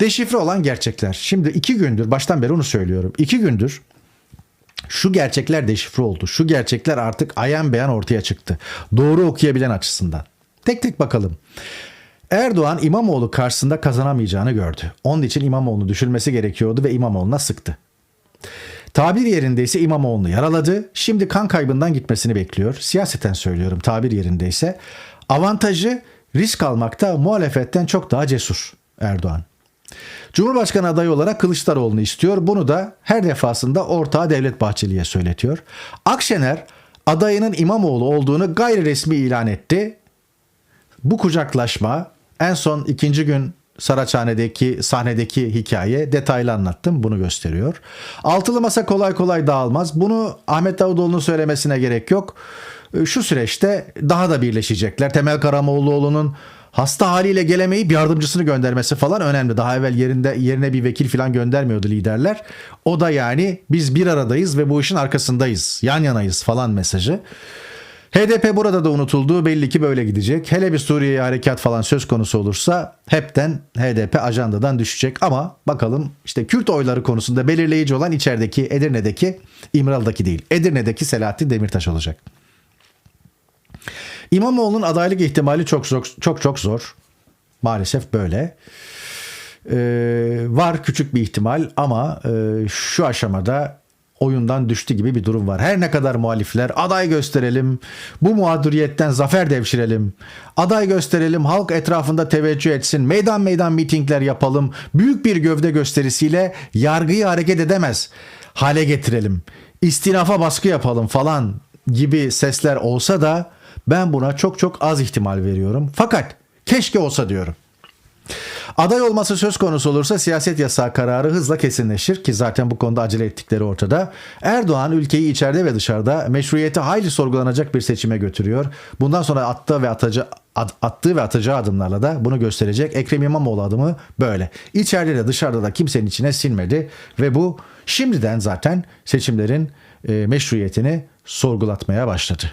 Deşifre olan gerçekler. Şimdi iki gündür baştan beri onu söylüyorum. İki gündür şu gerçekler deşifre oldu. Şu gerçekler artık ayan beyan ortaya çıktı. Doğru okuyabilen açısından. Tek tek bakalım. Erdoğan İmamoğlu karşısında kazanamayacağını gördü. Onun için İmamoğlu'nu düşürmesi gerekiyordu ve İmamoğlu'na sıktı. Tabir yerindeyse İmamoğlu'nu yaraladı. Şimdi kan kaybından gitmesini bekliyor. Siyaseten söylüyorum tabir yerindeyse. Avantajı risk almakta muhalefetten çok daha cesur Erdoğan. Cumhurbaşkanı adayı olarak Kılıçdaroğlu'nu istiyor. Bunu da her defasında ortağı Devlet Bahçeli'ye söyletiyor. Akşener adayının İmamoğlu olduğunu gayri resmi ilan etti. Bu kucaklaşma en son ikinci gün Saraçhane'deki sahnedeki hikaye detaylı anlattım bunu gösteriyor. Altılı masa kolay kolay dağılmaz. Bunu Ahmet Davutoğlu'nun söylemesine gerek yok. Şu süreçte daha da birleşecekler. Temel Karamoğluoğlu'nun hasta haliyle gelemeyip yardımcısını göndermesi falan önemli. Daha evvel yerinde yerine bir vekil falan göndermiyordu liderler. O da yani biz bir aradayız ve bu işin arkasındayız. Yan yanayız falan mesajı. HDP burada da unutuldu. Belli ki böyle gidecek. Hele bir Suriye'ye harekat falan söz konusu olursa hepten HDP ajandadan düşecek. Ama bakalım işte Kürt oyları konusunda belirleyici olan içerideki Edirne'deki İmralı'daki değil. Edirne'deki Selahattin Demirtaş olacak. İmamoğlu'nun adaylık ihtimali çok zor, çok çok zor. Maalesef böyle. Ee, var küçük bir ihtimal ama e, şu aşamada oyundan düştü gibi bir durum var. Her ne kadar muhalifler aday gösterelim, bu mağduriyetten zafer devşirelim, aday gösterelim, halk etrafında teveccüh etsin, meydan meydan mitingler yapalım, büyük bir gövde gösterisiyle yargıyı hareket edemez hale getirelim, istinafa baskı yapalım falan gibi sesler olsa da ben buna çok çok az ihtimal veriyorum. Fakat keşke olsa diyorum. Aday olması söz konusu olursa siyaset yasağı kararı hızla kesinleşir ki zaten bu konuda acele ettikleri ortada. Erdoğan ülkeyi içeride ve dışarıda meşruiyeti hayli sorgulanacak bir seçime götürüyor. Bundan sonra attığı ve atacağı attığı ve atacağı adımlarla da bunu gösterecek. Ekrem İmamoğlu adımı böyle. İçeride de dışarıda da kimsenin içine sinmedi ve bu şimdiden zaten seçimlerin e, meşruiyetini sorgulatmaya başladı.